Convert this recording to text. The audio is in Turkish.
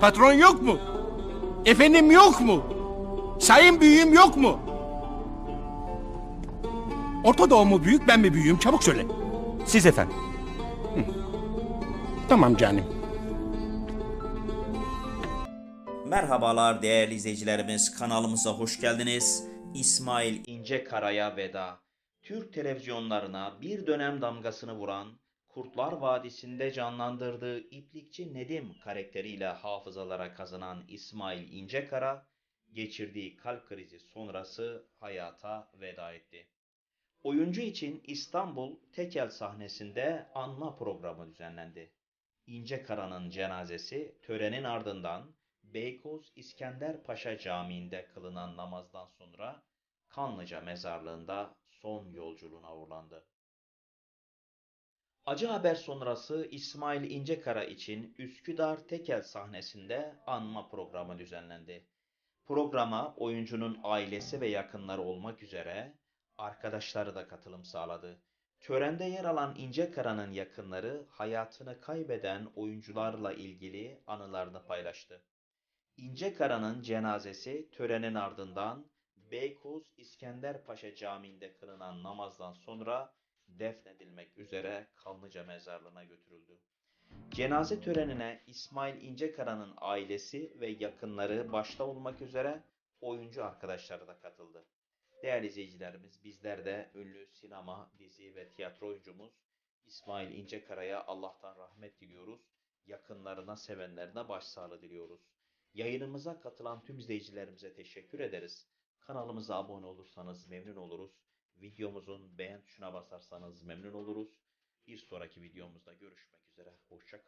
Patron yok mu? Efendim yok mu? Sayın büyüğüm yok mu? Orta Doğu mu büyük ben mi büyüğüm çabuk söyle. Siz efendim. Tamam canım. Merhabalar değerli izleyicilerimiz kanalımıza hoş geldiniz. İsmail İncekara'ya veda. Türk televizyonlarına bir dönem damgasını vuran Kurtlar Vadisi'nde canlandırdığı İplikçi Nedim karakteriyle hafızalara kazanan İsmail İncekara geçirdiği kalp krizi sonrası hayata veda etti. Oyuncu için İstanbul Tekel sahnesinde anma programı düzenlendi. İncekara'nın cenazesi törenin ardından Beykoz İskender Paşa Camii'nde kılınan namazdan sonra Kanlıca mezarlığında son yolculuğuna uğurlandı. Acı haber sonrası İsmail İncekara için Üsküdar Tekel sahnesinde anma programı düzenlendi. Programa oyuncunun ailesi ve yakınları olmak üzere arkadaşları da katılım sağladı. Törende yer alan İncekara'nın yakınları hayatını kaybeden oyuncularla ilgili anılarını paylaştı. İncekara'nın cenazesi törenin ardından Beykoz İskender Paşa Camii'nde kılınan namazdan sonra defnedilmek üzere Kanlıca mezarlığına götürüldü. Cenaze törenine İsmail İncekara'nın ailesi ve yakınları başta olmak üzere oyuncu arkadaşları da katıldı. Değerli izleyicilerimiz bizler de ünlü sinema, dizi ve tiyatro oyuncumuz İsmail İncekara'ya Allah'tan rahmet diliyoruz. Yakınlarına, sevenlerine başsağlığı diliyoruz. Yayınımıza katılan tüm izleyicilerimize teşekkür ederiz. Kanalımıza abone olursanız memnun oluruz. Videomuzun beğen tuşuna basarsanız memnun oluruz. Bir sonraki videomuzda görüşmek üzere. Hoşça